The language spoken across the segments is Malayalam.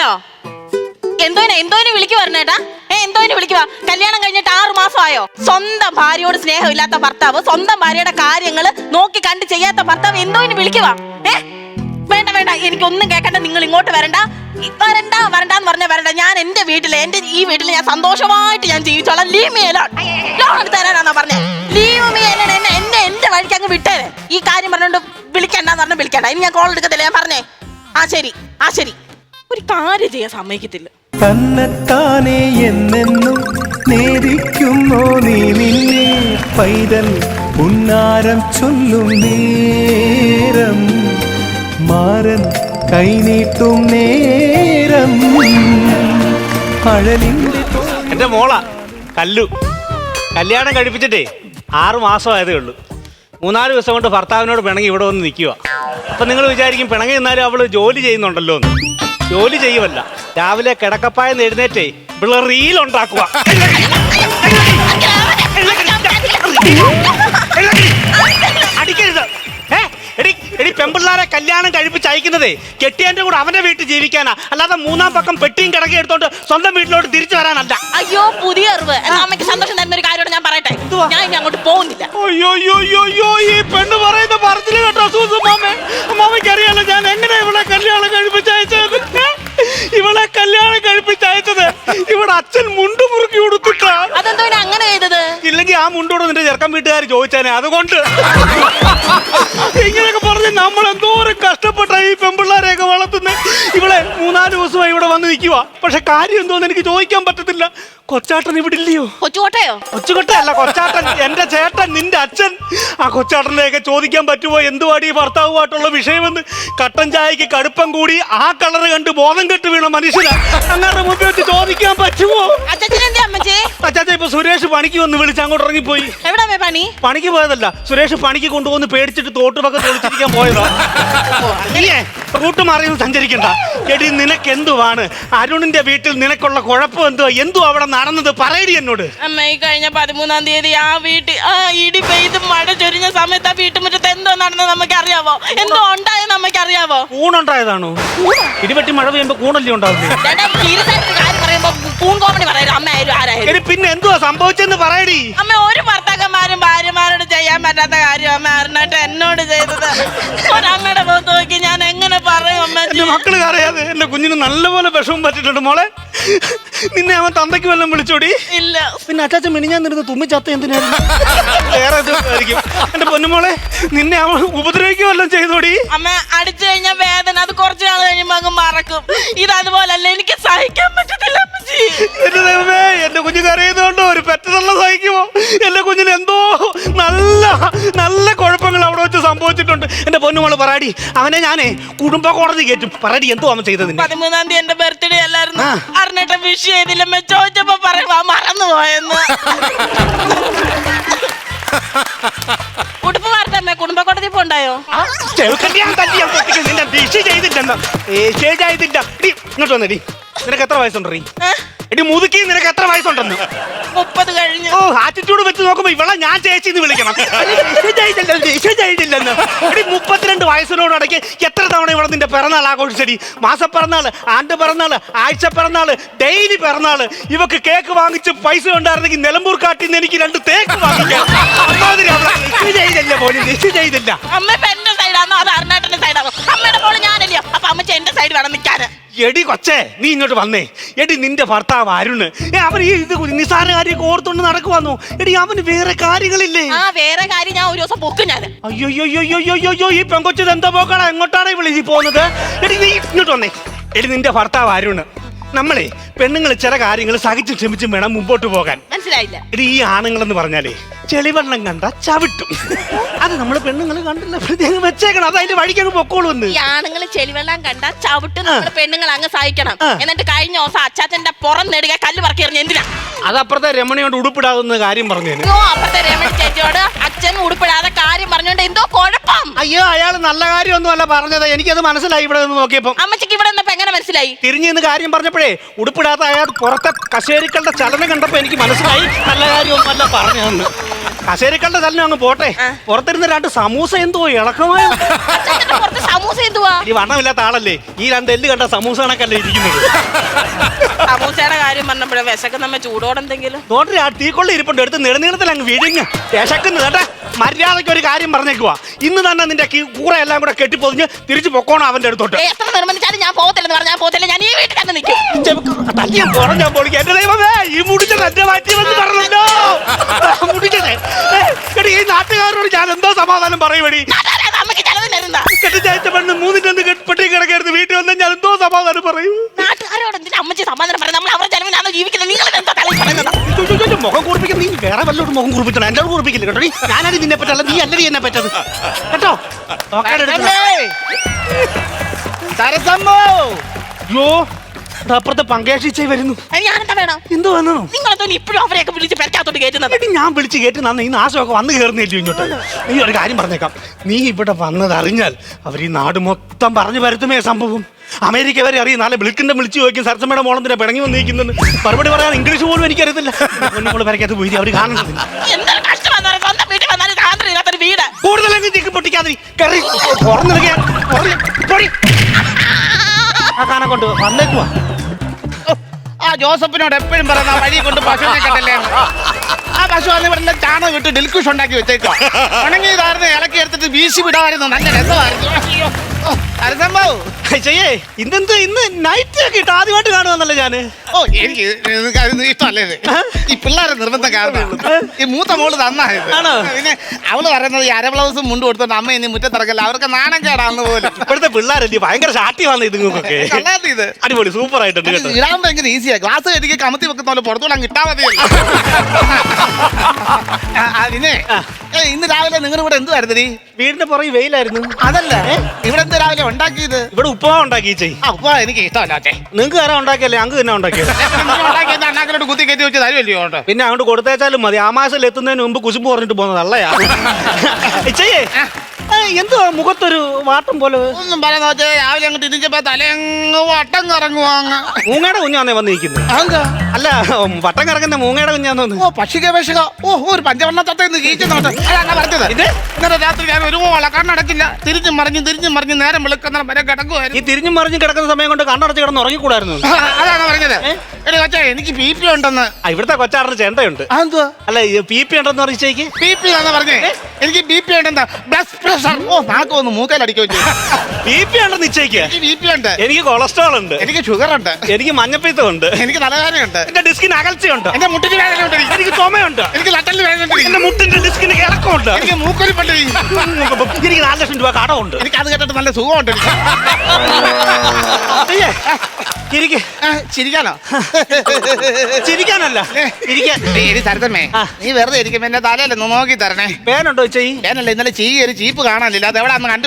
ഹലോ എന്തോനെ എന്തോനെ വിളിക്കു പറഞ്ഞേട്ടാ ഏ എന്തോനെ വിളിക്കുവാ കല്യാണം കഴിഞ്ഞിട്ട് ആറു മാസമായോ? സ്വന്തം ഭാര്യയോട് സ്നേഹമില്ലാത്ത ഭർത്താവ് സ്വന്തം ഭാര്യയുടെ കാര്യങ്ങൾ നോക്കി കണ്ട് ചെയ്യാത്ത ഭർത്താവ് എന്തോനെ വിളിക്കുവാ ഏ? വേണ്ട വേണ്ട എനിക്കൊന്നും കേൾക്കണ്ട നിങ്ങൾ ഇങ്ങോട്ട് വരണ്ട. ഇ- വരണ്ട വരണ്ടെന്ന് പറഞ്ഞ വരണ്ട. ഞാൻ എന്റെ വീട്ടിൽ എന്റെ ഈ വീട്ടിൽ ഞാൻ സന്തോഷമായിട്ട് ഞാൻ ജീവിച്ചോളാം. ലീവ് മീ ലോൺ ലോൺ തരാനാണോ പറഞ്ഞേ. ലീവ് മീ എന്നെ എന്നെ എന്റെ വഴിക്ക് അങ്ങ് വിട്ടേ. ഈ കാര്യം പറഞ്ഞുകൊണ്ട് വിളിക്കണ്ടെന്ന് പറഞ്ഞ വിളിക്കണ്ട. ഇനി ഞാൻ കോൾ എടുക്കത്തില്ല ഞാൻ പറഞ്ഞേ. ആ ശരി ആ ശരി. ഒരു കാര്യം ചെയ്യാൻ സമ്മതിക്കത്തില്ല. തന്നെത്താനെ എന്നെന്നും നേദിക്കുന്നോ നീ നിന്നെ? പൈതൽ ഉന്നാരം ചൊല്ലും നേരം മാരൻ കൈനീട്ടും നേരം. അഴലിന്റെ എന്റെ മോളാ കല്ലു. കല്യാണം കഴിപ്പിച്ചിട്ടേ ആറു മാസമായതേ ഉള്ളൂ. മൂന്നാൽ ദിവസം കൊണ്ട് ഭർത്താവിനോട് പിണങ്ങി ഇവിടെ വന്ന് നിൽക്കുക അപ്പൊ നിങ്ങൾ വിചാരിക്കും പിണങ്ങി നിന്നാലും അവൾ ജോലി ചെയ്യുന്നുണ്ടല്ലോ എന്ന് ജോലി ചെയ്യുമല്ല രാവിലെ കിടക്കപ്പായെന്ന് എഴുന്നേറ്റേ റീൽ ഉണ്ടാക്കുക കല്യാണം കഴിപ്പിച്ച് അയക്കുന്നതേ കെട്ടിയന്റെ കൂടെ അവന്റെ വീട്ടിൽ ജീവിക്കാനാ. അല്ലാതെ മൂന്നാം പക്കം പെട്ടിയും കിടക്കി എടുത്തോണ്ട് സ്വന്തം വീട്ടിലോട്ട് തിരിച്ചു വരാനല്ല. അയ്യോ പുതിയ അറിവ്. എന്നാ അമ്മയ്ക്ക് സന്തോഷം തരുന്ന ഒരു കാര്യം ഞാൻ പറയട്ടെ? ഞാൻ ഇനി അങ്ങോട്ട് പോകുന്നില്ല. അയ്യോ അയ്യോ അയ്യോ അയ്യോ ഈ പെണ്ണ് പറയുന്ന പറച്ചിൽ കേട്ടോ സൂസുമാമേ മാമയ്ക്ക് അറിയാലോ ഞാൻ എങ്ങനെ ഇവളെ കല്യാണം കഴിപ്പിച്ചയച്ചത് ഏ? ഇവളെ കല്യാണം കഴിപ്പിച്ചയച്ചത് ഇവിടെ അച്ഛൻ മുണ്ട് മുറുക്കി കൊടുത്തിട്ടാ അതെന്തോ അങ്ങനെ ചെയ്തത്? ഇല്ലെങ്കിൽ ആ മുണ്ടോട് നിന്റെ ചെറുക്കൻ വീട്ടുകാർ ചോദിച്ചാനെ അതുകൊണ്ട്. വന്ന് നിൽക്കുക പക്ഷെ കാര്യം എന്തോന്ന് എനിക്ക് ചോദിക്കാൻ പറ്റത്തില്ല. കൊച്ചാട്ടൻ ഇവിടെ ഇല്ലയോ? കൊച്ചുകോട്ടയോ? കൊച്ചുകൊട്ടയല്ല കൊച്ചാട്ടൻ. എന്റെ ചേട്ടൻ നിന്റെ അച്ഛൻ. ആ കൊച്ചാട്ടനെയൊക്കെ ചോദിക്കാൻ പറ്റുമോ എന്തുവാടി ഈ ഭർത്താവുമായിട്ടുള്ള വിഷയമെന്ന്? കട്ടൻ ചായക്ക് കടുപ്പം കൂടി ആ കളറ് കണ്ട് ബോധം കെട്ട് വീണ മനുഷ്യനാ അങ്ങനെ മുമ്പിൽ വെച്ച് ചോദിക്കാൻ പറ്റുമോ അച്ഛനെന്തേ അമ്മച്ചേ? അച്ചാച്ച ഇപ്പൊ സുരേഷ് പണിക്ക് വന്ന് വിളിച്ച് അങ്ങോട്ട് ഇറങ്ങിപ്പോയി. എവിടെ അമ്മേ പണി? പണിക്ക് പോയതല്ല സുരേഷ് പണിക്ക് കൊണ്ടുപോകുന്ന പേടിച്ചിട്ട് തോട്ടുപക്കം തെളിച്ചിരിക്കാൻ പോയതാ. നീയേ റൂട്ട് മാറി സഞ്ചരിക്കണ്ട. എടി നിനക്ക് എന്തുവാണ് അരുണിന്റെ വീട്ടിൽ നിനക്കുള്ള കുഴപ്പം എന്തുവാ? എന്തു അവിടെ നടന്നത് പറയടി എന്നോട്. അമ്മ ഈ കഴിഞ്ഞ പതിമൂന്നാം തീയതി ആ വീട്ടിൽ ആ ഇടി പെയ്ത് മഴ ചൊരിഞ്ഞ സമയത്ത് ആ വീട്ടുമുറ്റത്ത് എന്തോ നടന്നത് നമുക്ക് അറിയാവോ എന്തോ ഉണ്ടായെന്ന് നമുക്ക് അറിയാവോ കൂണുണ്ടായതാണോ ഇടിവെട്ടി മഴ പെയ്യുമ്പോ കൂണല്ലേ ഉണ്ടാവുന്നത് ചേട്ടാ സീരിയസ് ആയിട്ട് കാര്യം പറയുമ്പോ കൂൺ കോമഡി പറയരുത്. അമ്മ ആയാലും ആരായാലും. എടി പിന്നെ എന്തുവാ സംഭവിച്ചെന്ന് പറയടി. അമ്മ ഒരു ഭർത്താക്കന്മാരും ഭാര്യമാരോട് ചെയ്യാൻ പറ്റാത്ത കാര്യം അമ്മ അറിഞ്ഞിട്ട് എന്നോട് ചെയ്തത്. ഒരമ്മയുടെ മുഖത്ത് നോക്കി ഞാൻ എങ്ങനെ പറയും അമ്മ എന്റെ മക്കൾ അറിയാതെ എന്റെ കുഞ്ഞിന് നല്ലപോലെ വിഷമം പറ്റിട്ടുണ്ട് മോളെ. നിന്നെ അവൻ തന്തയ്ക്ക് വല്ലതും വിളിച്ചോടി? ഇല്ല. പിന്നെ അച്ചാച്ച മിനിഞ്ഞാൻ നിരുന്ന് തുമ്മി ചത്ത എന്തിനായിരുന്നു? വേറെ ആയിരിക്കും. എന്റെ പൊന്നുമോളെ നിന്നെ അവൻ ഉപദ്രവിക്കുക വല്ലതും ചെയ്തോടി. അമ്മ അടിച്ചു കഴിഞ്ഞാൽ വേദന. അത് കുറച്ചു നാൾ കഴിയുമ്പോ അങ്ങ് മറക്കും. ഇത് അതുപോലല്ല എനിക്ക് സഹിക്കാൻ പറ്റത്തില്ല അമ്മച്ചി. എന്റെ ദൈവമേ എന്റെ കുഞ്ഞു കരയുന്നതുകൊണ്ട്? ഒരു പെറ്റതള്ള സഹിക്കുമോ എന്റെ കുഞ്ഞിന് എന്തോ നല്ല നല്ല കുഴപ്പങ്ങൾ അവിടെ വെച്ച് സംഭവിച്ചിട്ടുണ്ട്. എന്റെ പൊന്നുമോൾ പറാടി. അവനെ ഞാനേ കുടുംബ കോടതി കയറ്റും പറാടി എന്തോ അവൻ ചെയ്തതിന്. പതിമൂന്നാം തീയതി എന്റെ ബർത്ത്ഡേ അല്ലായിരുന്നു. അറിഞ്ഞിട്ട് വിഷ് ചെയ്തില്ലമ്മ ചോദിച്ചപ്പോ പറയുവാ മറന്നു പോയെന്ന് എടി, ഇങ്ങോട്ട് വന്നെടി. നിനക്ക് എത്ര വയസ്സുണ്ടെടി എടി മുതുക്കി നിനക്ക് എത്ര വയസ്സുണ്ടെന്ന്? മുപ്പത് കഴിഞ്ഞു. ഓ ആറ്റിറ്റ്യൂഡ് വെച്ച് നോക്കുമ്പോ ഇവളെ ഞാൻ ചേച്ചി എന്ന് വിളിക്കണം. എടി മുപ്പത്തിരണ്ട് വയസ്സിനോടടയ്ക്ക് എത്ര തവണ ഇവിടെ നിന്റെ പിറന്നാൾ ആഘോഷിച്ചടി? മാസപ്പിറന്നാൾ ആണ്ട് പിറന്നാൾ ആഴ്ച പിറന്നാൾ ഡെയിലി പിറന്നാൾ ഇവക്ക് കേക്ക് വാങ്ങിച്ച് പൈസ ഉണ്ടായിരുന്നെങ്കിൽ നിലമ്പൂർ കാട്ടിൽ നിന്ന് എനിക്ക് രണ്ട് തേക്ക് വാങ്ങിക്കാം. പോലും ഡിഷ് ചെയ്തില്ല. അമ്മ ഇപ്പൊ എന്റെ സൈഡാണോ അത് അരുണാട്ടന്റെ സൈഡാണോ അമ്മയുടെ മോൾ ഞാനല്ലയോ അപ്പൊ അമ്മച്ച എന്റെ സൈഡ് വേണം നിൽക്കാന്. എടി കൊച്ചേ നീ ഇങ്ങോട്ട് വന്നേ. എടി നിന്റെ ഭർത്താവ് അരുണ്. ഏ, അവൻ ഈ ഇത് നിസാര കാര്യമൊക്കെ ഓർത്തുകൊണ്ട് നടക്കുവാന്നു? എടി അവന് വേറെ കാര്യങ്ങളില്ലേ? ആ വേറെ കാര്യം ഞാൻ ഒരു ദിവസം പൊക്കും ഞാൻ അയ്യോ അയ്യോ അയ്യോ അയ്യോ ഈ പെങ്കൊച്ചത് എന്തോ പോക്കാണ് എങ്ങോട്ടാണ് വിളിച്ച് പോകുന്നത്? എടി നീ ഇങ്ങോട്ട് വന്നേ. എടി നിന്റെ ഭർത്താവ് അരുണ്. നമ്മളെ പെണ്ണുങ്ങൾ ചില കാര്യങ്ങൾ സഹിച്ചും ക്ഷമിച്ചും വേണം മുമ്പോട്ട് പോകാൻ. മനസ്സിലായില്ല. ഇത് ഈ ആണുങ്ങളെന്ന് പറഞ്ഞാലേ ചെളിവെള്ളം കണ്ട ചവിട്ടും. അത് നമ്മൾ പെണ്ണുങ്ങൾ കണ്ടില്ല. പ്രത്യേകം വെച്ചേക്കണം. അത് അതിന്റെ വഴിക്ക് അങ്ങ് പൊക്കോളൂ എന്ന് ഈ ആണുങ്ങൾ ചെളിവെള്ളം കണ്ട ചവിട്ടും. നമ്മുടെ പെണ്ണുങ്ങൾ അങ്ങ് സഹിക്കണം. എന്നിട്ട് കഴിഞ്ഞ ദിവസം അച്ചാച്ചന്റെ പുറം നേടുക കല്ല് പറക്കി എറിഞ്ഞ എന്തിനാ? അതപ്പുറത്തെ രമണിയോട് ഉടുപ്പിടാവുന്ന കാര്യം പറഞ്ഞു അയ്യോ അപ്പത്തെ രമണി ചേച്ചിയോട് അച്ഛൻ ഉടുപ്പിടാതെ കാര്യം പറഞ്ഞോണ്ട് എന്തോ കുഴപ്പം. അയ്യോ അയാൾ നല്ല കാര്യമൊന്നും അല്ല പറഞ്ഞത്. എനിക്കത് മനസ്സിലായി ഇവിടെ നിന്ന് നോക്കിയപ്പം. അമ്മച്ചിക്ക് ഇവിടെ നിന്നപ്പോ എങ്ങനെ മനസ്സിലായി? തിരിഞ്ഞു നിന്ന് കാര്യം പറഞ്ഞപ്പോഴേ ഉടുപ്പിടാത്ത അയാൾ പുറത്തെ കശേരിക്കളുടെ ചലനം കണ്ടപ്പോൾ എനിക്ക് മനസ്സിലായി. നല്ല കാര്യമൊന്നുമല്ല പറഞ്ഞു പറഞ്ഞതെന്ന്. കസേരക്കളുടെ തലനും അങ്ങ് പോട്ടെ. പുറത്തിരുന്ന രണ്ട് സമൂസ എന്തോ ഇളക്കമായ പുറത്ത് സമൂസ എന്തുവാ? ഈ വണ്ണമില്ലാത്ത ആളല്ലേ? ഈ രണ്ട് എല്ല് കണ്ട സമൂസ കണക്കല്ലേ ഇരിക്കുന്നത്. സമൂസയുടെ കാര്യം പറഞ്ഞപ്പോഴേ വിശക്ക് നമ്മ ചൂടോടെന്തെങ്കിലും? നോട്ടിൽ ആ തീക്കൊള്ളി ഇരിപ്പുണ്ട്. എടുത്ത് നെടുനീളത്തിൽ അങ്ങ് വിഴിഞ്ഞ് വിശക്കുന്നത് കേട്ടാ. മര്യാദയ്ക്ക് ഒരു കാര്യം പറഞ്ഞേക്കുവാ. ഇന്ന് തന്നെ നിന്റെ കൂടെ കൂറ എല്ലാം കൂടെ കെട്ടിപ്പൊതിഞ്ഞ് തിരിച്ചു പൊക്കോണം അവന്റെ അടുത്തോട്ട്. എത്ര നിർബന്ധിച്ചാലും ഞാൻ പോകത്തില്ലെന്ന് പറഞ്ഞാൽ ഞാൻ പോകത്തില്ല. ഞാൻ ഈ വീട്ടിൽ തന്നെ നിൽക്കും. തല്ലിയ പുറഞ്ഞ പൊളിക്ക്. എന്റെ ദൈവമേ ഈ മുടിച്ചത് എന്റെ മാറ്റിയെന്ന് പറഞ്ഞല്ലോ. മുടിച്ചതേ എടി ഈ നാട്ടുകാരോട് ഞാൻ എന്തോ സമാധാനം പറയുവടി കെട്ടിച്ചയച്ച പെണ്ണ് കിടക്കരുത്. വീട്ടിൽ വന്നാൽ ഞാൻ എന്തോ സമാധാനം പറയും. നാട്ടുകാരോട് എന്തിനാ അമ്മച്ചി സമാധാനം പറയാം നമ്മൾ അവരുടെ ചെലവിനാണോ ജീവിക്കുന്നത്. നിങ്ങൾ എന്താ തലയിൽ പറയുന്നത്? ചോ, ചോ, ചോ, ചോ, മുഖം കുറിപ്പിക്കുന്ന നീ വേറെ വല്ലോട് മുഖം കുറിപ്പിക്കണം എന്റെ കുറിപ്പിക്കില്ല? കേട്ടോ നീ ഞാനടി നിന്നെ പറ്റല്ല. നീ അല്ലടി എന്നെ പറ്റത്. കേട്ടോ? നോക്കാൻ എടുക്കണം. സരസമ്മോ? അയ്യോ. ദാ അപ്പുറത്തെ പങ്കേഷിച്ചേ വരുന്നു ഞാനെന്താ വേണം എന്ത് വന്നു നിങ്ങളെന്തോ ഇപ്പോഴും അവരെയൊക്കെ വിളിച്ച് പെരക്കകത്തോട്ട് കയറ്റുന്നത് എടി, ഞാൻ വിളിച്ച് കേട്ടു നന്ന് ഈ നാശമൊക്കെ വന്ന് കയറുന്നില്ല ഇങ്ങോട്ട് നീ ഒരു കാര്യം പറഞ്ഞേക്കാം നീ ഇവിടെ വന്നത് അറിഞ്ഞാൽ അവർ ഈ നാട് മൊത്തം പറഞ്ഞു വരുത്തുമേ സംഭവം അമേരിക്ക വരെ അറിയും നാളെ വിളിക്കണ്ട വിളിച്ചു ചോദിക്കും സരസമ്മയുടെ മോളത്തിന് പിണങ്ങി വന്നിരിക്കുന്നത് മറുപടി പറയാൻ ഇംഗ്ലീഷ് പോലും എനിക്കറിയത്തില്ല നമ്മൾ വരയ്ക്കകത്ത് പോയി അവർ കാണുന്നില്ല വീട് കൂടുതലെങ്കിൽ ചിക്ക് പൊട്ടിക്കാതെ കറി ആ കാണാൻ കൊണ്ട് വന്നേക്കുവാ ജോസഫിനോട് എപ്പോഴും പറയുന്ന വഴി കൊണ്ട് പശുവിനെ കണ്ടല്ലേ? ആ പശു അന്ന് ഇവിടെ ചാണകം വിട്ട് ഡെൽക്കുഷ് ഉണ്ടാക്കി വെച്ചേക്കാം ഉണങ്ങിയതായിരുന്നു ഇളക്കി എടുത്തിട്ട് വീശി വിടാമായിരുന്നു. നല്ല രസമായിരുന്നു. സരസമ്മോ ചെയ്യേ ഇന്നെന്ത് ഇന്ന് നൈറ്റ് ഒക്കെ ഇട്ട് ആദ്യമായിട്ട് കാണുമെന്നല്ലേ ഞാൻ? ഓ എനിക്ക് നിനക്ക് ഇഷ്ടമല്ലേ ഇത്? ഈ പിള്ളേരെ നിർബന്ധം കാരണം ഈ മൂത്ത മോൾ തന്നായത് ആണോ? പിന്നെ അവൾ പറയുന്നത് ഈ അര ബ്ലൗസും മുണ്ട് കൊടുത്തോണ്ട് അമ്മ ഇനി മുറ്റത്തിറക്കല്ല അവർക്ക് നാണം കേടാന്ന് പോലും. ഇപ്പോഴത്തെ പിള്ളേരല്ലേ ഭയങ്കര വന്ന ഇതുങ്ങൾക്കൊക്കെ കള്ളാത്ത ഇത്. അടിപൊളി സൂപ്പർ ആയിട്ടുണ്ട് കേട്ടോ. ഇടാൻ ഭയങ്കര ഈസിയാ ഗ്ലാസ് കെട്ടിക്ക് കമത്തി വെക്കുന്ന പോലെ പുറത്തുകൂടെ അങ്ങ് ഇട്ടാ മതിയല്ലോ. ആ, ആ, പിന്നെ ഏ, ഇന്ന് രാവിലെ നിങ്ങളുടെ ഇവിടെ എന്തുവായിരുന്നു നീ? വീടിന്റെ പുറകെ വെയിലായിരുന്നു. അതല്ല. ഇവിടെ എന്ത് രാവിലെ ഉണ്ടാക്കിയത്? ഇവിടെ ഉപ്പുമാ ഉണ്ടാക്കി ചെയ് ആ ഉപ്പ എനിക്ക് ഇഷ്ടമല്ല അച്ഛേ നിങ്ങൾക്ക് ആരാ ഉണ്ടാക്കിയല്ലേ? അങ്ങ് തന്നെ ഉണ്ടാക്കിയത്. ഉണ്ടാക്കിയത് അണ്ണാക്കിലോട്ട് കുത്തി കയറ്റി വെച്ച് തരുമല്ലോ കേട്ടോ പിന്നെ അങ്ങോട്ട് കൊടുത്തേച്ചാലും മതി. ആ മാസം എത്തുന്നതിന് മുമ്പ് കുശുമ്പ് പറഞ്ഞിട്ട് പോകുന്നത് അല്ലയാ ചെയ്യേ. എന്തുവാ മുഖത്തൊരു വാട്ടം പോലെ? ഒന്നും പറയാൻ നോക്കേ രാവിലെ അങ്ങോട്ട് ഇരിച്ചപ്പോ തലയങ്ങ് വട്ടം കറങ്ങുവാങ്ങ മൂങ്ങയുടെ കുഞ്ഞാന്നേ വന്നിരിക്കുന്നത് അതെന്താ? അല്ല വട്ടം കറങ്ങുന്ന മൂങ്ങയുടെ കുഞ്ഞാന്ന് ഓ പക്ഷി ഗവേഷക ഓ ഒരു പഞ്ചവർണ തത്ത ഇന്ന് കീച്ചുന്നോട്ട് അതാണ് പറഞ്ഞത്? ഇത്? ഇന്നലെ രാത്രി ഞാൻ ഒരു ഓള കണ്ണടക്കില്ല. തിരിഞ്ഞു മറിഞ്ഞു തിരിഞ്ഞു മറിഞ്ഞു നേരം വിളിക്കുന്ന വരെ കിടക്കുമായിരുന്നു ഈ തിരിഞ്ഞു മറിഞ്ഞു കിടക്കുന്ന സമയം കൊണ്ട് കണ്ണടച്ച് കിടന്ന് ഉറങ്ങിക്കൂടായിരുന്നു. അതാണ് പറഞ്ഞത്? എടി കൊച്ചേ എനിക്ക് പി പി ഉണ്ടെന്ന്. ഇവിടുത്തെ കൊച്ചാറിന് ചേണ്ടയുണ്ട്. അതെന്തുവാ? അല്ല പി പി ഉണ്ടെന്ന് പറഞ്ഞേക്ക് പി പി ആണെന്ന് പറഞ്ഞേ? എനിക്ക് ബി പി ഉണ്ടെന്താ ബ്ലഡ് പ്രഷർ ഓ നാക്ക് ഒന്ന് മൂക്കയിലടിക്കോ ബി പി ഉണ്ടെന്ന് നിശ്ചയിക്ക്. എനിക്ക് ബി പി ഉണ്ട്. എനിക്ക് കൊളസ്ട്രോൾ ഉണ്ട്. എനിക്ക് ഷുഗർ ഉണ്ട്. എനിക്ക് മഞ്ഞപ്പിത്തം ഉണ്ട്. എനിക്ക് തലവേദനയുണ്ട്. എന്റെ ഡിസ്കിന് അകൽച്ചയുണ്ട്. എന്റെ മുട്ടിന് വേദന ഉണ്ട് എനിക്ക് ചുമയുണ്ട്. എനിക്ക് നട്ടൽ വേദന ഉണ്ട് എന്റെ മുട്ടിന്റെ ഡിസ്കിന് ഇളക്കമുണ്ട്. എനിക്ക് മൂക്കൊലിപ്പുണ്ട് എനിക്ക് നാല് ലക്ഷം രൂപ കടമുണ്ട്. എനിക്ക് അത് കേട്ടിട്ട് നല്ല സുഖമുണ്ട് എനിക്ക്. ചിരിക്കാനോ? ചിരിക്കാനല്ല. ഇരിക്കാൻ തരത്തമ്മേ നീ വെറുതെ ഇരിക്കും എന്റെ തലയല്ലേ നോക്കി തരണേ? പേനുണ്ടോ ചെയ് പേനല്ല ഇന്നലെ ചീ ഒരു ചീപ്പ് കാണാനില്ല. അത് എവിടെ അന്ന് ഞാൻ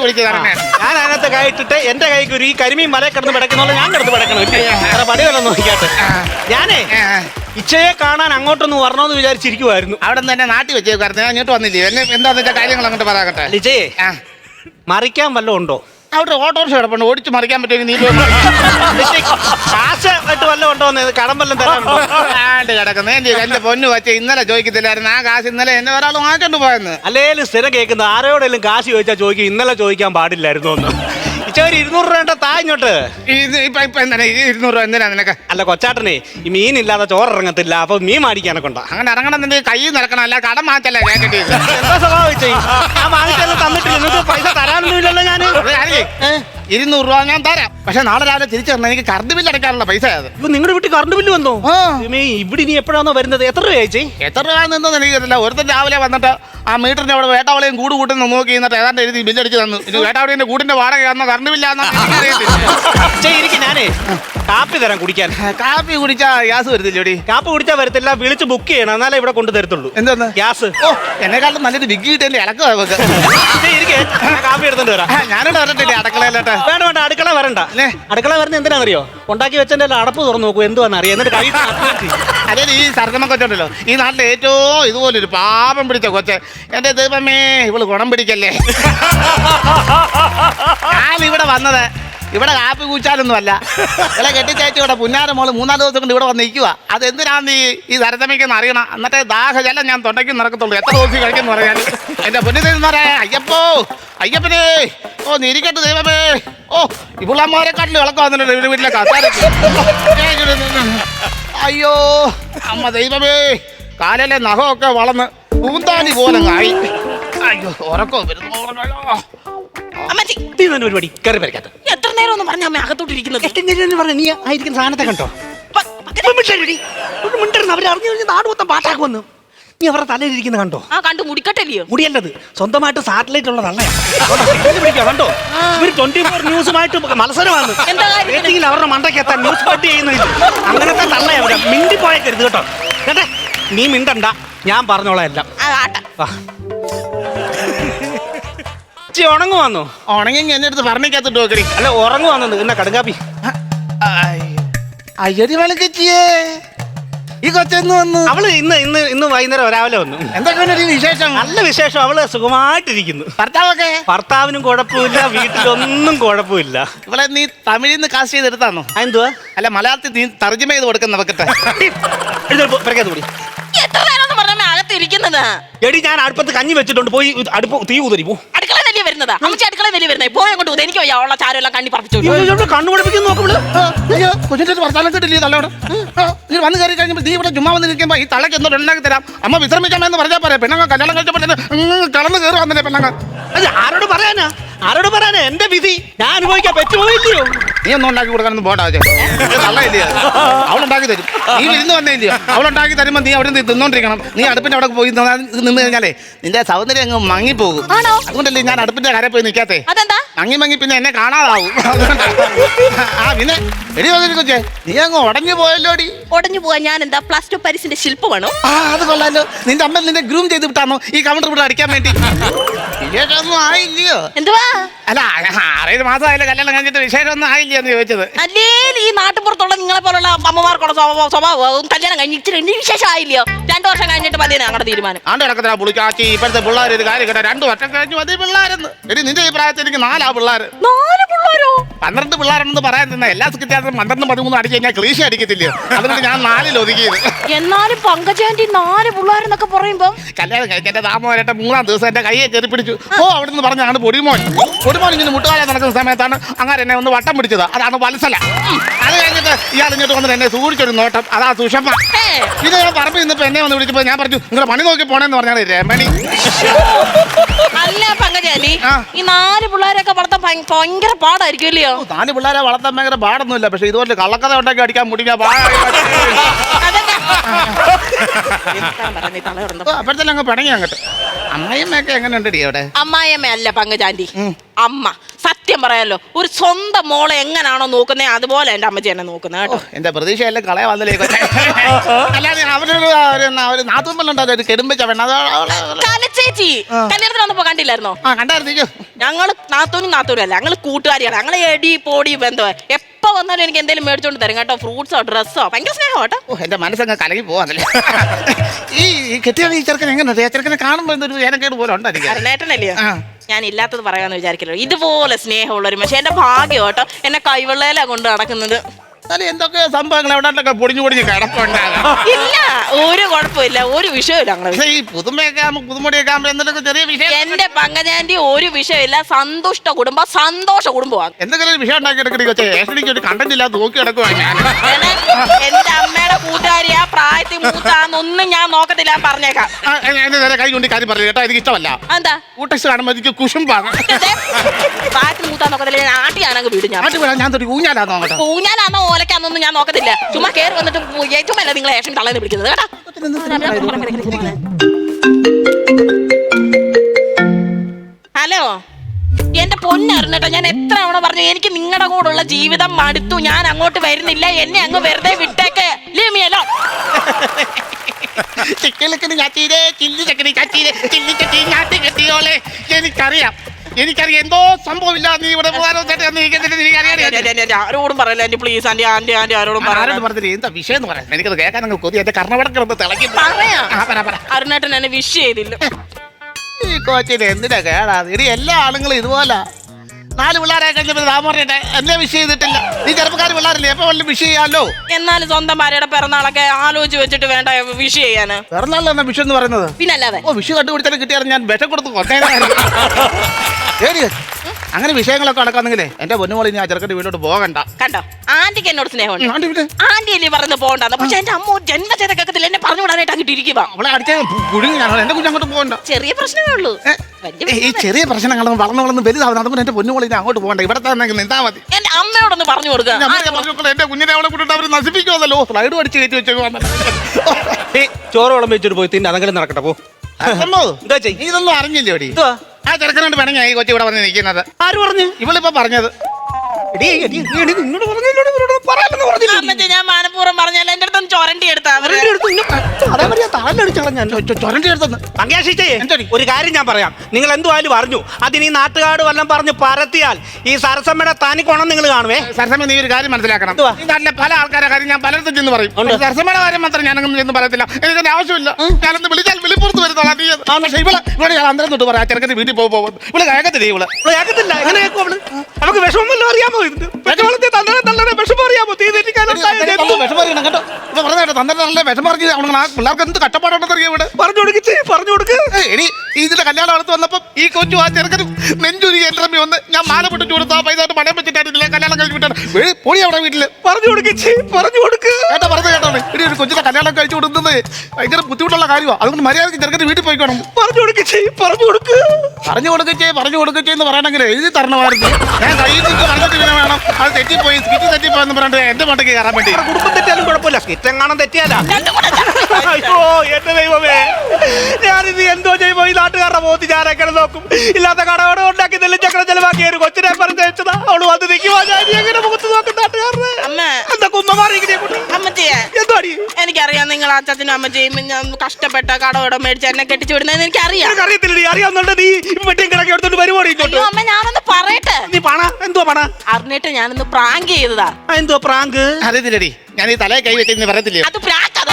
അതിനകത്ത് കൈ ഇട്ടിട്ട് എന്റെ കൈക്ക് ഒരു ഈ കരിമീൻ മല കിടന്ന് പിടക്കുന്നുള്ള ഞാൻ കിടന്ന് പിടക്കണം പടി വല്ലതും നോക്കിയാട്ട് ഞാനേ. ഇച്ചയെ കാണാൻ അങ്ങോട്ടൊന്ന് വരണമെന്ന് വിചാരിച്ചിരിക്കുവായിരുന്നു. അവിടെ നിന്ന് തന്നെ നാട്ടിൽ വെച്ചേക്കായിരുന്നു ഞാൻ ഇങ്ങോട്ട് വന്നില്ലേ? എന്നെ എന്താന്ന് വെച്ചാൽ കാര്യങ്ങൾ അങ്ങോട്ട്. പറയാകട്ടെ ലിജയെ മറിക്കാൻ വല്ലതും ഉണ്ടോ? അവിടെ ഓട്ടോറിക്ഷ കിടപ്പുണ്ട്. ഓടിച്ച് മറിക്കാൻ പറ്റുമെങ്കിൽ നീ ലിജയ്, കാശ് ആയിട്ട് വല്ലതും ഉണ്ടോ കടം വല്ലതും തരാനുണ്ടോ? ആണ്ട് കിടക്കുന്നത് എന്റെ എന്റെ പൊന്നു വച്ച ഇന്നലെ ചോദിക്കത്തില്ലായിരുന്നു. ആ കാശ് ഇന്നലെ എന്നെ ഒരാൾ വാങ്ങിച്ചോണ്ട് പോയെന്ന്. അല്ലേലും സ്ഥിരം കേൾക്കുന്നത് ആരോടെങ്കിലും കാശ് ചോദിച്ചാൽ ചോദിക്കും ഇന്നലെ ചോദിക്കാൻ പാടില്ലായിരുന്നു ഇച്ച ഒരു ഇരുന്നൂറ് രൂപ താ ഇങ്ങോട്ട്. ഇത് ഇപ്പൊ ഇപ്പൊ എന്താണ്? ഈ ഇരുന്നൂറ് രൂപ എന്തിനാ നിനക്ക്? അല്ല കൊച്ചാട്ടനെ ഈ മീനില്ലാതെ ചോറ് ഇറങ്ങത്തില്ല അപ്പൊ മീൻ മാടിക്കാനൊക്കെ ഉണ്ടാ? അങ്ങനെ ഇറങ്ങണം നിന്റെ കൈ നിറക്കണം അല്ല കടം മാറ്റല്ല കേട്ടിട്ട് എന്താ സ്വഭാവം ഞാൻ വാങ്ങിച്ചൊന്നും തന്നിട്ടില്ല. നിങ്ങൾക്ക് പൈസ തരാനൊന്നുമില്ലല്ലോ ഞാൻ ഇരുന്നൂറ് രൂപ ഞാൻ തരാം. പക്ഷെ നാളെ രാവിലെ തിരിച്ചു തരണം എനിക്ക് കറണ്ട് ബില്ല് അടയ്ക്കാനുള്ള പൈസ അത്. ഇപ്പൊ നിങ്ങളുടെ വീട്ടിൽ കറണ്ട് ബില്ല് വന്നോ? ആ. ദൈവമേ, ഇവിടെ ഇനി എപ്പോഴാണോ വരുന്നത്? എത്ര രൂപ ചേച്ചി? എത്ര രൂപ നിന്നെന്ന് എനിക്കറിയില്ല. ഒരുത്തൻ രാവിലെ വന്നിട്ട് ആ മീറ്ററിന്റെ അവിടെ വേട്ടാവളയും കൂട് കൂട്ടുന്ന നോക്കി എന്നിട്ട് ഏതാണ്ട് എഴുതി ബില്ലടിച്ച് തന്നു. ഇത് വേട്ടാവളിന്റെ കൂടിന്റെ വാടകയാണെന്നോ വരണമില്ല ഇരിക്കും ഞാനേ. കാപ്പി തരാം കുടിക്കാൻ. കാപ്പി കുടിച്ചാ ഗ്യാസ് വരുത്തില്ലോടി? കാപ്പി കുടിച്ചാൽ വരത്തില്ല വിളിച്ച് ബുക്ക് ചെയ്യണം. എന്നാലേ ഇവിടെ കൊണ്ട് തരത്തുള്ളൂ. എന്താ ഗ്യാസ്. ഓ എന്നെക്കാളും നല്ലൊരു ബിഗ് കിട്ടി എന്റെ നമുക്ക് കാപ്പി എടുത്തോണ്ട് വരാം. ഞാനിവിടെ വരണ്ടേ അടുക്കളയിലോട്ടെ? വേണ്ട വേണ്ട അടുക്കള വരണ്ട? അടുക്കള വരുന്ന എന്തിനാണെന്നറിയോ? ഉണ്ടാക്കി വെച്ചതിന്റെ എല്ലാം അടപ്പ് തുറന്നു നോക്കൂ എന്തുവാന്ന് അറിയാം. എന്നിട്ട് കൈ അതായത് ഈ സർഗമ കൊച്ചുണ്ടല്ലോ ഈ നാട്ടിലെ ഏറ്റവും ഇതുപോലൊരു പാപം പിടിച്ച കൊച്ച. എന്റെ ദൈവമേ ഇവൾ ഗുണം പിടിക്കല്ലേ? ഞാൻ ഇവിടെ വന്നത് ഇവിടെ കാപ്പി കൂച്ചാലൊന്നും അല്ല ഇവിടെ കെട്ടിച്ചയച്ചു ഇവിടെ പുന്നാര മോൾ മൂന്നാൽ ദിവസം കൊണ്ട് ഇവിടെ വന്ന് നിൽക്കുക അത് എന്തിനാന്ന് ഈ ഈ തരത്തമയ്ക്കെന്ന് അറിയണം? എന്നിട്ട് ദാഹജലം ഞാൻ തൊണ്ടയ്ക്ക് നടക്കത്തുള്ളൂ എത്ര ദിവസം കഴിക്കുന്നു പറയാൻ എന്റെ പുന്നിതെന്ന് പറയാ അയ്യപ്പോ അയ്യപ്പനെ ഓ നിരിക്കട്ടെ ദൈവമേ. ഓ ഇവിളമാരെക്കാട്ടിലും ഇളക്കം വന്നിട്ടുണ്ട് ഇവരുടെ വീട്ടിലെ അയ്യോ അമ്മ ദൈവമേ കാലിലെ നഖമൊക്കെ വളർന്ന് പൂന്താനി പോലെ ആയി അയ്യോ ഉറക്കോ വരുന്നു പരിപാടി കറി വരയ്ക്കാത്ത എത്ര നേരം ഒന്ന് പറഞ്ഞ അമ്മ അകത്തോട്ടിരിക്കുന്നത്. പറഞ്ഞ നീ ആയിരിക്കുന്ന സാധനത്തെ കണ്ടോ? മിണ്ടരുന്ന് അവർ അറിഞ്ഞു നാട് മൊത്തം പാട്ടാക്കുമെന്ന്. നീ അവരുടെ തലയിലിരിക്കുന്ന കണ്ടോ? ആ കണ്ടു മുടിക്കട്ടല്ലയോ? മുടിയല്ലത്. സ്വന്തമായിട്ട് സാറ്റലൈറ്റ് ഉള്ള കണ്ടോ? ഇവർ ട്വന്റി ഫോർ ന്യൂസുമായിട്ട് മത്സരമാണ്. എന്താ കാര്യത്തിന്? അവരുടെ മണ്ടയ്ക്ക് എത്താൻ ന്യൂസ് കട്ട് ചെയ്യുന്നില്ല അങ്ങനത്തെ തള്ളയാ അവരെ. മിണ്ടി പോയേക്കരുത് കേട്ടോ. കേട്ടെ നീ മിണ്ടണ്ട. ഞാൻ പറഞ്ഞോളാം എല്ലാം. ചി ഉണങ്ങു വന്നു ഉണങ്ങി എന്നെ അടുത്ത് പറഞ്ഞേക്കത്തിട്ട് നോക്കടി അല്ല ഉറങ്ങു വന്നത് എന്നാ കടുങ്കാപ്പി. അയ്യടി വിളക്കച്ചിയേ ഈ കൊച്ചെന്ന് വന്നു. അവൾ ഇന്ന് ഇന്ന് ഇന്ന് വൈകുന്നേരം രാവിലെ വന്നു. എന്തൊക്കെയാണ് ഒരു വിശേഷം? നല്ല വിശേഷം. അവൾ സുഖമായിട്ടിരിക്കുന്നു. ഭർത്താവൊക്കെ? ഭർത്താവിനും കുഴപ്പമില്ല വീട്ടിലൊന്നും കുഴപ്പമില്ല. ഇവളെ നീ തമിഴിൽ നിന്ന് കാസ്റ്റ് ചെയ്തെടുത്താണോ എന്തുവാ? അല്ല മലയാളത്തിൽ നീ തർജമ ചെയ്ത് കൊടുക്കുന്ന വെക്കട്ടെ. കൂടി. എത്ര നേരം ഒന്ന് പറഞ്ഞ അകത്തിരിക്കുന്നത് എടി ഞാൻ അടുപ്പത്ത് കഞ്ഞി വെച്ചിട്ടുണ്ട്. പോയി അടുപ്പ് തീ ഉതരി പോ. അടുക്കള നെല്ലിയ വരുന്നതാ അമ്മച്ചി അടുക്കള നെല്ലിയ വരുന്നേ? പോയി അങ്ങോട്ട് ഊത്. എനിക്ക് വയ്യ ഉള്ള ചാരം എല്ലാം കണ്ണി പറപ്പിച്ചു കണ്ണു പഠിപ്പിക്കുന്നു നോക്കുമ്പോൾ കൊച്ചിന്റെ വർത്താനം കിട്ടില്ലേ തള്ളയോട് നീ വന്ന് കയറി കഴിഞ്ഞപ്പോൾ നീ ഇവിടെ ചുമ്മാ വന്ന് നിൽക്കുമ്പോൾ ഈ തള്ളക്ക് എന്തോ ഉണ്ടാക്കി തരാം. അമ്മ വിശ്രമിക്കാമെന്ന് പറഞ്ഞാൽ പറയാം പെണ്ണങ്ങൾ കല്യാണം കഴിച്ചപ്പോൾ കടന്ന് കയറി വന്നില്ലേ പെണ്ണങ്ങൾ. അത് ആരോട് പറയാനാ? ആരോട് പറയാനേ? എന്റെ വിധി. ഞാൻ അനുഭവിക്കാൻ പറ്റുമോയില്ലയോ നീ ഒന്നും ഉണ്ടാക്കി കൊടുക്കാനൊന്നും നല്ല തള്ളയില്ലയോ അവളുണ്ടാക്കി തരും. നീ വിരുന്ന് വന്നേ ഇല്ലയോ? അവളുണ്ടാക്കി തരുമ്പോ നീ അവിടെ നിന്ന് തിന്നോണ്ടിരിക്കണം. നീ അടുപ്പിന്റെ അവിടെ പോയി നിന്ന് കഴിഞ്ഞാലേ നിന്റെ സൗന്ദര്യം അങ്ങ് മങ്ങിപ്പോകും. ആണോ? അതുകൊണ്ടല്ലേ ഞാൻ അടുപ്പിന്റെ കര പോയി നിൽക്കാത്തേ? അതെന്താ? മങ്ങി മങ്ങി പിന്നെ എന്നെ കാണാതാവും. പിന്നെ എടി വന്നിട്ട് കൊച്ചേ. നീ അങ്ങ് ഉടഞ്ഞു പോയല്ലോടി. ഉടഞ്ഞു പോവാൻ ഞാൻ എന്താ പ്ലസ് ടു പരിസിന്റെ ശില്പമാണോ ആ അത് കൊള്ളാലോ. നിന്റെ അമ്മ നിന്നെ ഗ്രൂം ചെയ്ത് വിട്ടാണോ ഈ കൗണ്ടർ ഇവിടെ അടിക്കാൻ വേണ്ടി. വിശേഷമൊന്നും ആയില്ലയോ? എന്തുവാ? അല്ല ആറേഴ് മാസമായാലും കല്യാണം കഴിഞ്ഞിട്ട് വിശേഷമൊന്നും ആയില്ലയോ എന്ന് ചോദിച്ചത്. അല്ലേ ഈ നാട്ടുപുറത്തുള്ള നിങ്ങളെ പോലുള്ള അമ്മമാർക്കുള്ള സ്വഭാവം സ്വഭാവം കല്യാണം കഴിഞ്ഞ് ഇച്ചിരി ഇനി വിശേഷം ആയില്ലയോ? രണ്ടു വർഷം കഴിഞ്ഞിട്ട് മതി ഞങ്ങളുടെ തീരുമാനം. ആണ്ട് പുളിക്കാച്ചി ഇപ്പോഴത്തെ പിള്ളേർ ഒരു കാര്യം കേട്ടോ രണ്ടു വർഷം കഴിഞ്ഞു മതി പിള്ളേരെന്ന്. എടി നിന്റെ ഈ പ്രായത്തിൽ എനിക്ക് നാലാ പിള്ളേർ നാല് പിള്ളേരോ? പന്ത്രണ്ട് പിള്ളേരുണ്ടെന്ന് പറയാൻ തന്നെ എല്ലാ സെക്രട്ടറിയും പന്ത്രണ്ട് പതിമൂന്ന് അടിച്ച് കഴിഞ്ഞാൽ ക്ലീശ അടിക്കത്തില്ല? അതുകൊണ്ട് ഞാൻ നാലിൽ ഒതുക്കിയത് എന്നാലും പങ്കജാന്റി നാല് പിള്ളേരെന്നൊക്കെ പറയുമ്പോ കല്യാണം കഴിച്ച എന്റെ ദാമോരട്ടെ മൂന്നാം ദിവസം എന്റെ കൈയെ കയറി പിടിച്ചു. ഓ അവിടെ നിന്ന് പറഞ്ഞാണ് പൊടിമോൻ. പൊടിമോൻ ഇങ്ങനെ മുട്ടുകാലം നടക്കുന്ന സമയത്താണ് അങ്ങനെ എന്നെ ഒന്ന് വട്ടം പിടിച്ചത്. അതാണ് വത്സല. അത് കഴിഞ്ഞിട്ട് ഇയാൾ ഇങ്ങോട്ട് വന്നിട്ട് എന്നെ സൂക്ഷിച്ചൊരു നോട്ടം. അതാ സുഷമ്മ. ഇത് ഞാൻ പറമ്പിൽ ഇന്നിപ്പോ എന്നെ വന്ന് വിളിച്ചപ്പോ ഞാൻ പറഞ്ഞു നിങ്ങളെ പണി നോക്കി പോണെന്ന് പറഞ്ഞാണ് രമണി. അല്ല പങ്കജാലി ആ. ഈ നാല് പിള്ളേരൊക്കെ വളർത്താൻ ഭയ- ഭയങ്കര പാടായിരിക്കും ഇല്ലയോ നാല് പിള്ളേരെ വളർത്താൻ ഭയങ്കര പാടൊന്നുമില്ല. പക്ഷെ ഇതുപോലെ കള്ളക്കഥ ഉണ്ടാക്കി അടിക്കാൻ മുടിക്കാൻ അതൊക്കെ എന്താണ് പറയുന്നത് ഈ തലയോടുണ്ടോ? അപ്പോഴത്തെ അങ്ങ് പിണങ്ങി അങ്ങോട്ട്. അമ്മയമ്മയൊക്കെ എങ്ങനെയുണ്ട് അവിടെ? അമ്മായിയമ്മ അല്ല പങ്കജാന്റി. അമ്മ. സത്യം പറയാലോ ഒരു സ്വന്തം മോളെ എങ്ങനാണോ നോക്കുന്നത് അതുപോലെ എന്റെ അമ്മച്ചി എന്നെ നോക്കുന്നത് കേട്ടോ. എന്റെ പ്രതീക്ഷയെല്ലാം കളയാ വന്നില്ലേ അല്ലാതെ അവരൊരു ഒരു കെടുമ്പിച്ച പെണ്ണ കലച്ചേച്ചി കല്യാണത്തിന് വന്നപ്പോ കണ്ടില്ലായിരുന്നോ? ആ കണ്ടായിരുന്നു ഞങ്ങൾ നാത്തൂനും നാത്തൂരും അല്ല ഞങ്ങൾ കൂട്ടുകാരിയാണ് ഞങ്ങൾ എടി പൊടി ബന്ധം എപ്പോ വന്നാലും എനിക്ക് എന്തെങ്കിലും മേടിച്ചോണ്ട് തരും കേട്ടോ ഫ്രൂട്ട്സോ ഡ്രസ്സോ. ഭയങ്കര സ്നേഹം കേട്ടോ. ഓ എന്റെ മനസ്സങ്ങ് കലകി പോവാന്നല്ലേ. ഈ കെട്ടിയാണ് കെട്ടിയ ഈ ചെറുക്കൻ എങ്ങനെ ചെറുക്കനെ കാണുമ്പോ എന്തൊരു ഏനക്കേട് പോലെ ഉണ്ടായിരിക്കും അരുണേട്ടനല്ലയോ. ഞാൻ ഇല്ലാത്തത് പറയാന്ന് വിചാരിക്കല്ലോ. ഇതുപോലെ സ്നേഹമുള്ള ഒരു പക്ഷെ എന്റെ ഭാഗ്യം കേട്ടോ. എന്നെ കൈവെള്ളയിലാണ് കൊണ്ട് നടക്കുന്നത്. എന്നാലും എന്തൊക്കെ സംഭവങ്ങൾ എവിടെയൊക്കെ പൊടിഞ്ഞു പൊടിഞ്ഞ് കിടപ്പുണ്ടാകാം? ഇല്ല ഒരു കുഴപ്പമില്ല ഒരു വിഷയമില്ല പക്ഷേ ഈ പുതുമയൊക്കെ ആകുമ്പോ പുതുമൊടിയൊക്കെ ആകുമ്പോ എന്തൊക്കെ ചെറിയ വിഷയം എന്റെ പങ്കജാന്റി ഒരു വിഷയമില്ല സന്തുഷ്ട കുടുംബം സന്തോഷ കുടുംബമാണ്. എന്തെങ്കിലും ഒരു വിഷയം ഉണ്ടാക്കി എടുക്കണി കൊച്ചേ. ഏഷണിക്ക് ഒരു കണ്ടന്റ് ഇല്ലാതെ നോക്കി കിടക്കുവാ ഞാൻ. എന്റെ അമ്മയുടെ കൂട്ടുകാരി ആ പ്രായത്തിൽ മൂത്താന്നൊന്നും ഞാൻ നോക്കത്തില്ല പറഞ്ഞേക്കാം. ആ, എന്റെ നേരെ കൈ കൊണ്ട് കാര്യം പറഞ്ഞു കേട്ടോ എനിക്ക് ഇഷ്ടമല്ല എന്താ കൂട്ടക്സ് കാണുമ്പോൾ എനിക്ക് കുശുംബാണ്? പ്രായത്തിൽ മൂത്താൻ നോക്കത്തില്ല ഞാൻ ആട്ടിയാണെങ്കിൽ വീട് ഞാൻ. നാട്ടിൽ വിടാൻ ഞാൻ തൊട്ട് ഊഞ്ഞാലാന്നോ കേട്ടോ ഊഞ്ഞാലാന്നോ? ഓലക്കാന്നൊന്നും ഞാൻ നോക്കത്തില്ല. ചുമ്മാ കയറി വന്നിട്ട് ഏറ്റവും അല്ല നിങ്ങളെ ഏഷൻ തള്ളേന്ന് വിളിക്കുന്നത്. കേട്ടോ? ഹലോ? എന്റെ പൊന്നറിഞ്ഞിട്ടോ ഞാൻ എത്ര തവണ പറഞ്ഞു എനിക്ക് നിങ്ങളുടെ കൂടെയുള്ള ജീവിതം മടുത്തു. ഞാൻ അങ്ങോട്ട് വരുന്നില്ല എന്നെ അങ്ങ് വെറുതെ വിട്ടേക്ക്. ലീമിയല്ലോ ചിക്കലക്കന് ചാച്ചീരെ ചില്ലി ചക്കരി ചാച്ചീരെ ചില്ലി ചട്ടി ഞാത്തി കെട്ടിയോളെ. എനിക്കറിയാം. എനിക്കറിയാം എന്തോ സംഭവമില്ല. നീ ഇവിടെ ആരോടും പറയല്ല? എന്റെ പ്ലീസ് ആന്റി ആന്റി ആന്റി ആരോടും പറഞ്ഞിട്ട് എന്താ വിഷയം എന്ന് പറയാം എനിക്കത് കേൾക്കാൻ അങ്ങ് കൊതി. എന്റെ കർണവടക്കിടന്ന് തിളക്കി അരുണേട്ടൻ എന്നെ വിഷ് ചെയ്തില്ല. ഈ കോച്ചിന് എന്തിനാ കേടാ? ഇടി എല്ലാ ആളുകളും ഇതുപോലെ. നാല് പിള്ളേരെ കഴിഞ്ഞപ്പോൾ താമറിയട്ടെ എന്നെ വിഷ് ചെയ്തിട്ടില്ല. നീ ചെറുപ്പക്കാർ പിള്ളേരല്ലേ എപ്പോ വല്ല വിഷ് ചെയ്യാലോ? എന്നാലും സ്വന്തം ഭാര്യയുടെ പിറന്നാളൊക്കെ ആലോചിച്ച് വെച്ചിട്ട് വേണ്ട വിഷ് ചെയ്യാന്. പിറന്നാളെന്ന വിഷ് എന്ന് പറയുന്നത്? പിന്നല്ലാതെ. ഓ വിഷു കണ്ടുപിടിച്ചാലും കിട്ടിയാലും ഞാൻ വിഷം കൊടുത്ത് കൊന്നേനായിരുന്നു ശരി. അങ്ങനെ വിഷയങ്ങളൊക്കെ നടക്കാന്നെങ്കിലേ എന്റെ പൊന്നുമോളി ഇനി ആ ചെറുക്കന്റെ വീട്ടിലോട്ട് പോകണ്ട. കണ്ടോ? ആന്റിക്ക് എന്നോട് സ്നേഹമുണ്ട്. ആണ്ടി പിന്നെ? ആന്റി അല്ലേ പറഞ്ഞു പോകണ്ടെന്ന് പക്ഷെ എന്റെ അമ്മ ജന്മചരക്കത്തിൽ എന്നെ പറഞ്ഞു വിടാനായിട്ട് അങ്ങോട്ട് ഇരിക്കുക അവളെ അടിച്ച കുഴുങ്ങി ഞാൻ എന്റെ കുഞ്ഞ് അങ്ങോട്ട് പോകണ്ട. ചെറിയ പ്രശ്നമേ ഉള്ളൂ. വലിയ ഈ. ചെറിയ പ്രശ്നങ്ങളൊന്നും വളർന്നു വളർന്ന് വലുതാവുന്ന അതുകൊണ്ട് എന്റെ പൊന്നുമോളി ഇനി അങ്ങോട്ട് പോകണ്ട. ഇവിടെ തന്നെ നിന്നാ മതി. എന്റെ അമ്മയോടൊന്ന് പറഞ്ഞു കൊടുക്കുക ഞാൻ പറഞ്ഞു എന്റെ കുഞ്ഞിനെ അവളെ കൂട്ടിട്ട് അവർ നശിപ്പിക്കുമല്ലോ സ്ലൈഡ് അടിച്ച് കയറ്റി വെച്ചു ചോറ് വെള്ളം വെച്ചിട്ട് പോയി. തിന്നെ അതെങ്കിലും നടക്കട്ടെ പോ. എന്താ ചെയ്യ്? നീ ഇതൊന്നും അറിഞ്ഞില്ലേ എടി എന്തുവാ? ആ ചെറുക്കനോട് വേണമെങ്കിൽ ഈ കൊച്ചി ഇവിടെ വന്ന് നിൽക്കുന്നത്. ആര് പറഞ്ഞു? ഇവളിപ്പോ പറഞ്ഞത്. ഞാൻ മാനപൂർവം പറഞ്ഞാൽ എന്റെ അടുത്ത് ചൊരണ്ടി എടുത്താ? ഒരു കാര്യം ഞാൻ പറയാം. നിങ്ങൾ എന്തുവായാലും അറിഞ്ഞു. അതിന് ഈ നാട്ടുകാട് വല്ലതും പറഞ്ഞു പരത്തിയാൽ ഈ സരസമ്മയുടെ തനിക്കൊണം കൊണം നിങ്ങൾ കാണുവേ. സരസമ്മ നീ ഒരു കാര്യം മനസ്സിലാക്കണം. നല്ല ഈ നാട്ടിലെ പല ആൾക്കാരെ കാര്യം ഞാൻ പലയിടത്തും ചെന്ന് പറയും. സരസമ്മയുടെ കാര്യം മാത്രം ഞാൻ ചെന്ന് പറയത്തില്ല. എനിക്ക് ആവശ്യമില്ല. ഞാനൊന്ന് വിളിച്ചാൽ വിളിപ്പുറത്ത് വരുന്നോളാം നീ അത്. പക്ഷേ ഇവളെ ഇവിടെ ഞാൻ അന്തരം തൊട്ട് പറയാം. ചെറുക്കത്തിൽ വീട്ടിൽ പോകുമ്പോൾ പോകും ഇവിടെ കേൾക്കത്തില്ല ഇവിടെ കേൾക്കത്തില്ല എങ്ങനെ കേൾക്കും അവൾ? നമുക്ക് വിഷമമല്ലോ അറിയാമോ? ഇത് വിഷമത്തെ തന്നെ തന്നെ വിഷമം അറിയാമോ? തീ തെറ്റിക്കാനുണ്ടായ ജന്തു. വിഷം പറയണം കേട്ടോ. ഇപ്പൊ പറഞ്ഞ കേട്ടോ തന്നെ നല്ല വിഷം പറഞ്ഞ് അവിടെ ആ പിള്ളേർക്ക് എന്ത് കഷ്ടപ്പാടുണ്ടെന്ന് അറിയാം ഇവിടെ? പറഞ്ഞു കൊടുക്കിച്ചേ പറഞ്ഞു കൊടുക്ക്. ഏയ് എടി ഇതിന്റെ കല്യാണം അടുത്ത് വന്നപ്പം ഈ കൊച്ചു ആ ചെറുക്കനും നെഞ്ചുരി എന്റെ അമ്മ വന്ന് ഞാൻ മാല ആ പൈസ കല്യാണം വിട്ടാണ് അവിടെ വീട്ടിൽ. പറഞ്ഞു കൊടുക്ക് കേട്ടോ പറഞ്ഞ കേട്ടോ ഇടി ഒരു കൊച്ചിന്റെ കല്യാണം കഴിച്ചു കൊടുക്കുന്നത് ഭയങ്കര ബുദ്ധിമുട്ടുള്ള കാര്യമാണ് അതുകൊണ്ട് മര്യാദയ്ക്ക് വീട്ടിൽ പോയിക്കണം പറഞ്ഞു പറഞ്ഞു കൊടുക്ക്. പറഞ്ഞു കൊടുക്കച്ചേ പറഞ്ഞു കൊടുക്കച്ചേ എന്ന് പറയണമെങ്കിൽ എഴുതി തരണമായിരുന്നു. ഞാൻ കയ്യിൽ നിന്ന് പറഞ്ഞിട്ട് പിന്നെ വേണം. അത് തെറ്റിപ്പോയി. സ്കിറ്റ് തെറ്റിപ്പോയെന്ന് പറഞ്ഞിട്ട് എന്റെ മണ്ടയ്ക്ക് കയറാൻ വേണ്ടി കുടുംബം തെറ്റിയാലും കുഴപ്പമില്ല. സ്കിറ്റെങ്ങാനും തെറ്റിയാലാ? രണ്ടും അയ്യോ എന്റെ ദൈവമേ. ഞാനിത് എന്തോ ചെയ്യുമ്പോ ഈ നാട്ടുകാരുടെ പോത്തി ഞാനൊക്കെ നോക്കും. ഇല്ലാത്ത കടകട ഉണ്ടാക്കി നെല്ലും ചക്ര ചെലവാക്കി ഒരു കൊച്ചിനെ പറഞ്ഞ് വെച്ചതാ അവൾ വന്ന് നിൽക്കുവാ ഞാൻ എങ്ങനെ മുഖത്ത് നോക്കും നാട്ടുകാരനെ അമ്മ. എന്താ കുമ്മമാറി ഇങ്ങനെ എന്തോടി എനിക്കറിയാം നിങ്ങൾ അച്ഛനും അമ്മച്ചയും ഞാൻ കഷ്ടപ്പെട്ട കടവടം മേടിച്ച് എന്നെ കെട്ടിച്ചു വിടുന്നതെന്ന് എനിക്കറിയാം. അറിയാം അറിയത്തില്ലടി അറിയാവുന്നുണ്ട്. നീ വെട്ടിയും കിടക്കി എടുത്തോണ്ട് വരുവാടി ഇങ്ങോട്ട്? അയ്യോ അമ്മ ഞാനൊന്ന് പറയട്ടെ. നീ പണ? എന്തോ പണ? അറിഞ്ഞിട്ട് ഞാനൊന്ന് പ്രാങ്ക് ചെയ്തതാ. ആ, എന്തോ പ്രാങ്ക്? അറിയത്തില്ലടി. ഞാൻ ഈ തലയെ കൈ വെച്ചെന്ന് പറയത്തില്ലേ? അത് പ്രാങ്ക് അത്.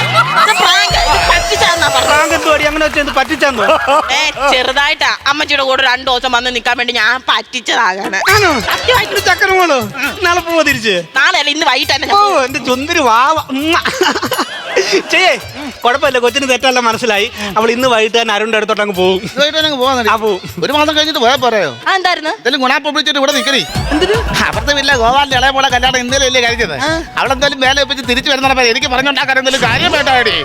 പ്രാങ്ക്. പറ്റിച്ചാന്നാ പറഞ്ഞത്. പ്രാങ്ക് അങ്ങനെ ഏ ചെറുതായിട്ടാ. അമ്മച്ചിയുടെ കൂടെ രണ്ടു ദിവസം വന്ന് നിക്കാൻ വേണ്ടി ഞാൻ പറ്റിച്ചതാകാണ്. ആണോ? സത്യമായിട്ട്. ഒരു ചക്കര മോൾ നാളെ പോവോ തിരിച്ച്? നാളെ അല്ല ഇന്ന് വൈകിട്ട് തന്നെ ഓ എന്റെ ചുന്തിരി വാവ. ഉമ്മ. ചെയ്യേ. കുഴപ്പമില്ല കൊച്ചിന് തെറ്റല്ല മനസ്സിലായി. അവൾ ഇന്ന് വൈകിട്ട് തന്നെ അരുണിന്റെ അടുത്തോട്ട് അങ്ങ് പോകും ഇതുമായിട്ട് പോകുന്നുണ്ട് ആ, പോവും. ഒരു മാസം കഴിഞ്ഞിട്ട് പോയാൽ പറയോ ആ എന്തായിരുന്നു ഗുണാപ്പം വിളിച്ചിട്ട് ഇവിടെ നിൽക്കണേ അപ്പുറത്തെ വീട്ടിലെ ഗോപാലിന്റെ ഇളയ പോലെ കല്യാണം ഇന്നലെ അല്ലേ കഴിച്ചത് അവളെന്തായാലും വേല വെപ്പിച്ച് തിരിച്ചു വരുന്ന എനിക്ക് പറഞ്ഞുണ്ടാക്കാൻ എന്തെങ്കിലും കാര്യം വേണ്ടാടി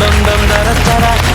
ദം